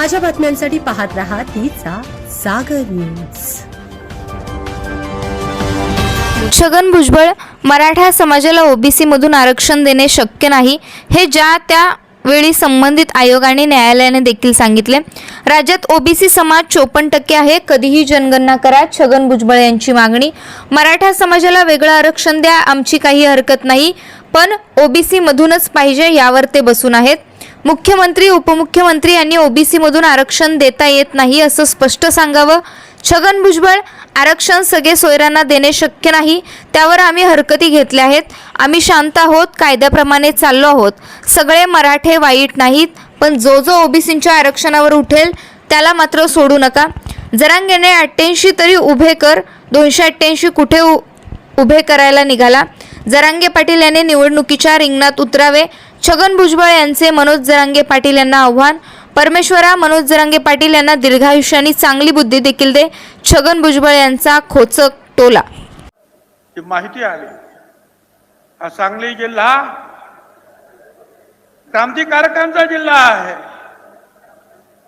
ताज्या बातम्यांसाठी पाहत रहा तिचा सागर न्यूज. छगन भुजबळ मराठा समाजाला ओबीसी मधून आरक्षण देणे शक्य नाही हे ज्या त्या वेळी संबंधित आयोगाने न्यायालयाने देखील सांगितले. राज्यात ओबीसी समाज चोपन्न टक्के आहे कधीही जनगणना करा छगन भुजबळ यांची मागणी. मराठा समाजाला वेगळं आरक्षण द्या आमची काही हरकत नाही पण ओबीसीमधूनच पाहिजे यावर ते बसून आहेत. मुख्यमंत्री उपमुख्यमंत्री यांनी ओबीसीमधून आरक्षण देता येत नाही असं स्पष्ट सांगावं. छगन भुजबळ आरक्षण सगळे सोयऱ्यांना देणे शक्य नाही. त्यावर आम्ही हरकती घेतल्या आहेत. आम्ही शांत आहोत कायद्याप्रमाणे चाललो आहोत. सगळे मराठे वाईट नाहीत पण जो जो ओबीसींच्या आरक्षणावर उठेल त्याला मात्र सोडू नका. जरांगेने अठ्ठ्याऐंशी तरी उभे कर दोनशे अठ्ठ्याऐंशी कुठे उ- उभे करायला निघाला. जरांगे पाटील यांनी निवडणुकीच्या रिंगणात उतरावे. छगन भुजबळ यांचे मनोज जरांगे पाटील यांना आव्हान. परमेश्वरा मनोज जरांगे पाटील यांना दीर्घायुष्याने चांगली बुद्धी देखील दे. छगन भुजबळ यांचा खोचक टोला. माहिती आली. हा सांगली जिल्हा क्रांतिकारकांचा जिल्हा आहे.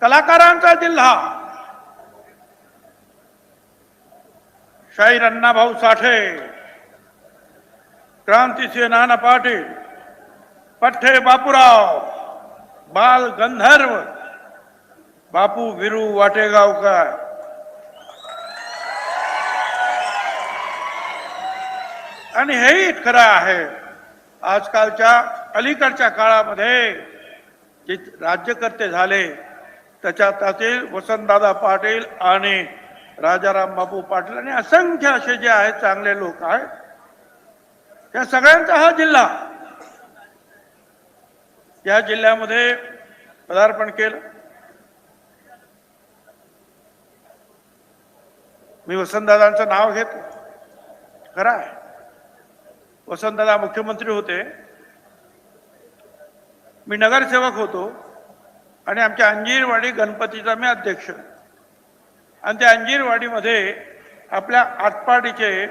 कलाकारांचा जिल्हा. शाहीर अण्णाभाऊ साठे. क्रांतीचे नाना पाटील. पठ्ठे बापूराव बाल गंधर्व बापू विरू वाटेगावकर. आणि हेही खरं आहे आजकालच्या अलीकडच्या काळामध्ये जे राज्यकर्ते झाले त्याच्यात त्यातील वसंतदादा पाटील आणि राजाराम बापू पाटील आणि असंख्य असे जे आहेत चांगले लोक आहेत त्या सगळ्यांचा हा जिल्हा या जिल्ह्यामध्ये पदार्पण केलं. मी वसंतदादांचं नाव घेतो खरं आहे. वसंतदादा मुख्यमंत्री होते. मी नगरसेवक होतो आणि आमच्या अंजीरवाडी गणपतीचा मी अध्यक्ष. आणि त्या अंजीरवाडीमध्ये आपल्या आटपाडीचे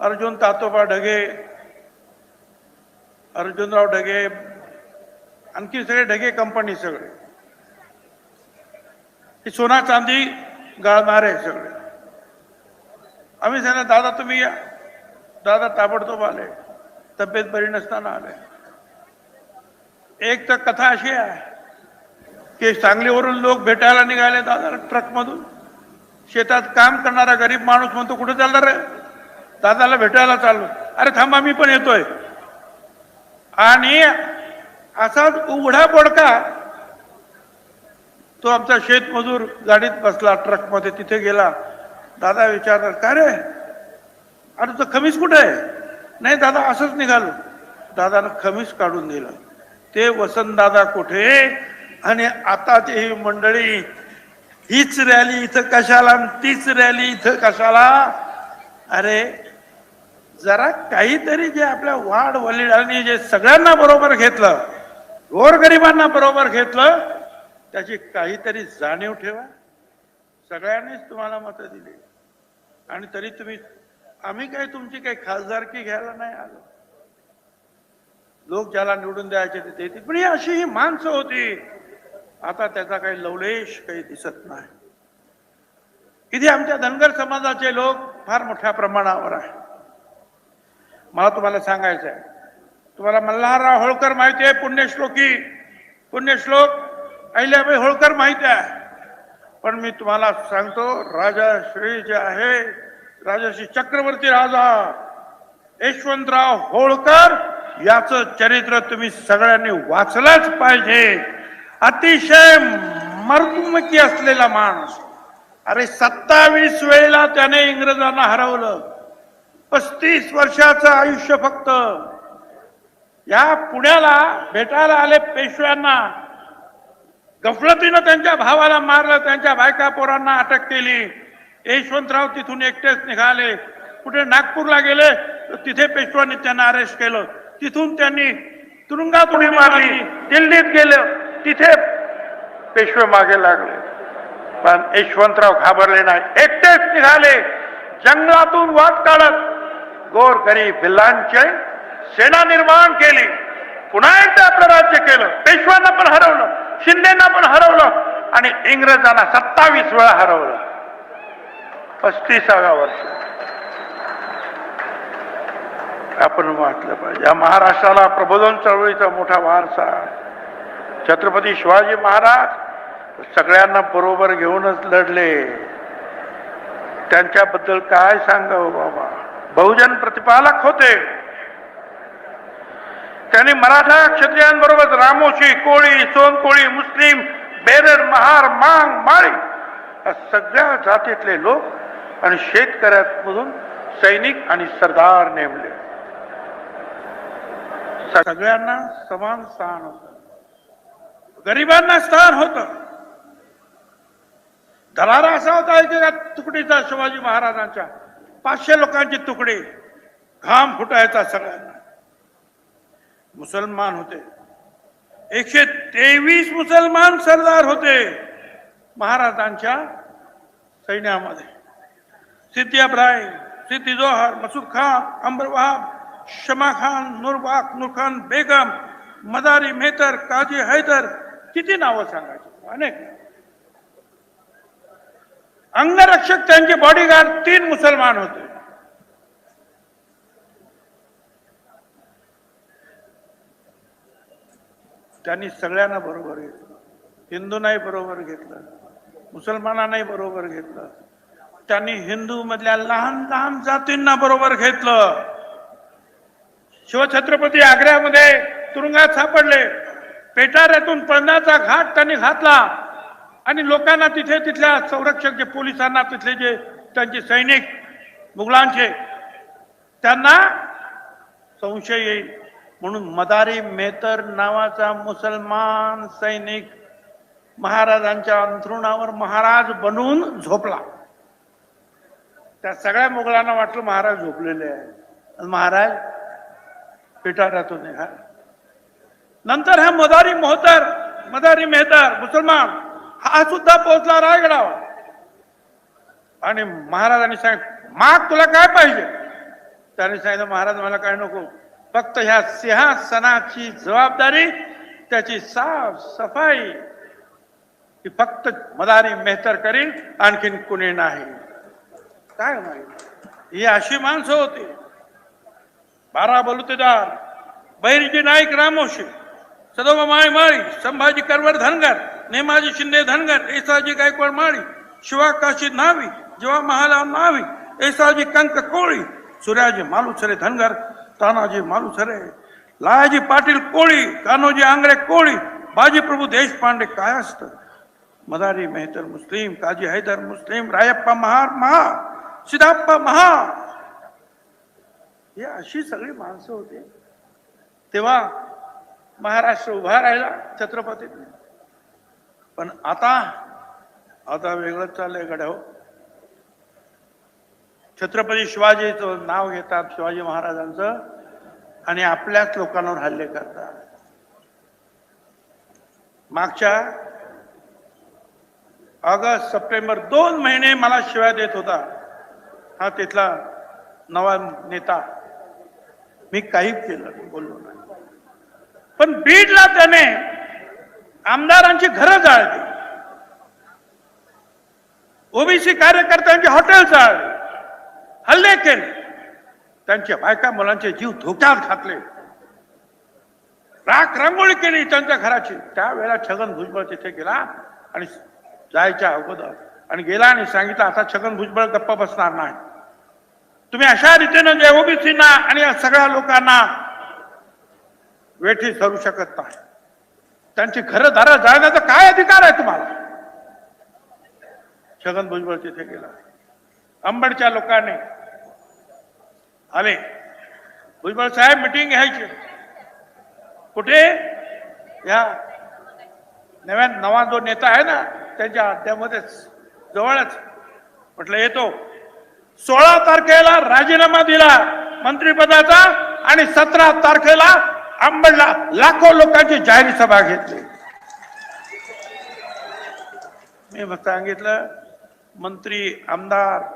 अर्जुन तातोबा ढगे अर्जुनराव ढगे आणखी सगळे ढगे कंपनी सगळे. ही सोना चांदी गाळणारे सगळे. आम्ही सांगा दादा तुम्ही या. दादा ताबडतोब आले. तब्येत बरी नसताना आले. एक तर कथा अशी आहे की सांगलीवरून लोक भेटायला निघाले दादा ट्रकमधून. शेतात काम करणारा गरीब माणूस म्हणतो कुठे चालणार रे? दादाला भेटायला चाललो. अरे थांबा मी पण येतोय. आणि असाच उघडा बोडका तो आमचा शेतमजूर गाडीत बसला ट्रकमध्ये तिथे गेला. दादा विचारणार का रे? अरे तो खमीस कुठे आहे? नाही दादा असंच निघालो. दादानं खमीस काढून दिलं. ते वसंत दादा कुठे? आणि आताची ही मंडळी हीच रॅली इथं कशाला आणि तीच रॅली इथं कशाला? अरे जरा काहीतरी जे आपल्या वाढ वडिलांनी जे सगळ्यांना बरोबर घेतलं गोरगरिबांना बरोबर घेतलं त्याची काहीतरी जाणीव ठेवा. सगळ्यांनीच तुम्हाला मतं दिली. आणि तरी तुम्ही आम्ही काही तुमची काही खासदारकी घ्यायला नाही आलो. लोक ज्याला निवडून द्यायचे ते देतील. पण ही अशी ही माणसं होती. आता त्याचा काही लवलेश काही दिसत नाही. इथे आमच्या धनगर समाजाचे लोक फार मोठ्या प्रमाणावर आहे. मला तुम्हाला सांगायचं आहे तुम्हाला मल्हारराव होळकर माहिती आहे पुण्यश्लोकी. पुण्यश्लोक अहिल्याबाई होळकर माहिती आहे. पण मी तुम्हाला सांगतो राजा श्री जे आहे राजश्री चक्रवर्ती राजा. यशवंतराव होळकर याचं चरित्र तुम्ही सगळ्यांनी वाचलंच पाहिजे. अतिशय मर्दुमकी असलेला माणूस. अरे सत्तावीस वेळेला त्याने इंग्रजांना हरवलं. पस्तीस वर्षाचं आयुष्य फक्त. या पुण्याला भेटायला आले पेशव्यांना. गफलतीनं त्यांच्या भावाला मारलं त्यांच्या बायका पोरांना अटक केली. यशवंतराव तिथून एकटेच निघाले. कुठे नागपूरला गेले तर तिथे पेशव्यांनी त्यांना अरेस्ट केलं. तिथून त्यांनी तुरुंगात उडी मारली. दिल्लीत गेलं. तिथे पेशवे मागे लागले. पण यशवंतराव घाबरले नाही. एकटेच निघाले. जंगलातून वाट काढत गोर गरीब भिल्लांचे सेना निर्माण केली. पुन्हा एकदा आपलं राज्य केलं. पेशव्यांना पण हरवलं. शिंदेना पण हरवलं. आणि इंग्रजांना सत्तावीस वेळा हरवलं. पस्तीसाव्या वर्ष. आपण वाटलं पाहिजे. या महाराष्ट्राला प्रबोधन चळवळीचा मोठा वारसा. छत्रपती शिवाजी महाराज सगळ्यांना बरोबर घेऊनच लढले. त्यांच्याबद्दल काय सांगावं बाबा? बहुजन प्रतिपालक होते. त्यांनी मराठा क्षत्रियांबरोबर रामोशी कोळी सोनकोळी मुस्लिम बेरड महार मांग माळी सगळ्या जातीतले लोक आणि शेतकऱ्यांमधून सैनिक आणि सरदार नेमले. सगळ्यांना समान स्थान होत. गरिबांना स्थान होत. दरारा असा होता एकेका तुकडीचा शिवाजी महाराजांच्या पाचशे लोकांची तुकडी घाम फुटायचा सगळ्यांना. मुसलमान होते. एकशे तेवीस मुसलमान सरदार होते महाराजांच्या सैन्यामध्ये. सिद्धी अब्राहिम सिद्धी जोहर मसूद खान अंबर वहाब शमा खान नूरबाग नूरखान बेगम मदारी मेहतर काजी हैदर किती नावं सांगायची? अनेक अंगरक्षक त्यांचे बॉडीगार्ड तीन मुसलमान होते. त्यांनी सगळ्यांना बरोबर घेतलं. हिंदूंनाही बरोबर घेतलं. मुसलमानांनाही बरोबर घेतलं. त्यांनी हिंदूमधल्या लहान लहान जातींना बरोबर घेतलं. शिवछत्रपती आग्र्यामध्ये तुरुंगात सापडले. पेटाऱ्यातून पळण्याचा घाट त्यांनी घातला. आणि लोकांना तिथे तिथल्या संरक्षक जे पोलिसांना तिथले जे त्यांचे सैनिक मुघलांचे त्यांना संशय येईल. म्हणून मदारी मेहतर नावाचा मुसलमान सैनिक महाराजांच्या अंथरुणावर महाराज बनून झोपला. त्या सगळ्या मुघलांना वाटलं महाराज झोपलेले आहे महाराज पिटाऱ्यातून निघा नंतर हा मदारी मोहतर मदारी मेहतर मुसलमान हा सुद्धा पोहोचला रायगडावर. आणि महाराजांनी सांग माग तुला काय पाहिजे? त्याने सांगितलं महाराज मला काय नको. फक्त ह्या सिंहासनाची जबाबदारी त्याची साफ सफाई ही फक्त मदारी मेहतर करील आणखीन कुणी नाही. काय हो माहीत ही अशी माणसं होती. बारा बलुतेदार बहिरजी नाईक रामोशी सदोबा माळी माळी संभाजी करवड धनगर नेमाजी शिंदे धनगर एसाजी गायकवाड माळी शिवा काशी नावी जेव्हा महाला नावी एसाजी कंक कोळी सूर्याजी मालुसरे धनगर तानाजी मालुसरे लायाजी पाटील कोळी कान्होजी आंग्रे कोळी बाजीप्रभू देशपांडे काय असतं मदारी मेहतर मुस्लिम काजी हैदर मुस्लिम रायप्पा महार महा सिदाप्पा महा हे अशी सगळी माणसं होती. तेव्हा महाराष्ट्र उभा राहिला छत्रपतीत. पण आता आता वेगळंच चाललंय गड्या हो. छत्रपती शिवाजीचं नाव घेतात शिवाजी महाराजांचं आणि आपल्याच लोकांवर हल्ले करतात. मागच्या ऑगस्ट सप्टेंबर दोन महिने मला शिवाय देत होता. हा तिथला नवा नेता. मी काही केलं बोललो नाही. पण बीडला त्याने आमदारांची घरं जाळली. ओबीसी कार्यकर्त्यांची हॉटेल जाळली. हल्ले केले. त्यांच्या बायका मुलांचे जीव धोक्यात घातले. राख रांगोळी केली त्यांच्या घराची. त्यावेळेला छगन भुजबळ तिथे गेला आणि जायच्या अगोदर आणि गेला आणि सांगितलं आता छगन भुजबळ गप्प बसणार नाही. तुम्ही अशा रीतीनं जे ओबीसीना आणि या सगळ्या लोकांना वेठी धरू शकत नाही. त्यांची घरं दारं जाळण्याचा काय अधिकार आहे तुम्हाला? छगन भुजबळ तिथे गेला. अंबडच्या लोकांनी आले. भुजबळ साहेब मिटिंग घ्यायची. कुठे? या नव्या नवा जो नेता आहे ना त्यांच्या त्यामध्येच जवळच. म्हटलं येतो. सोळा तारखेला राजीनामा दिला मंत्रिपदाचा आणि सतरा तारखेला अंबडला लाखो लोकांची जाहीर सभा घेतली. मी सांगितलं मंत्री आमदार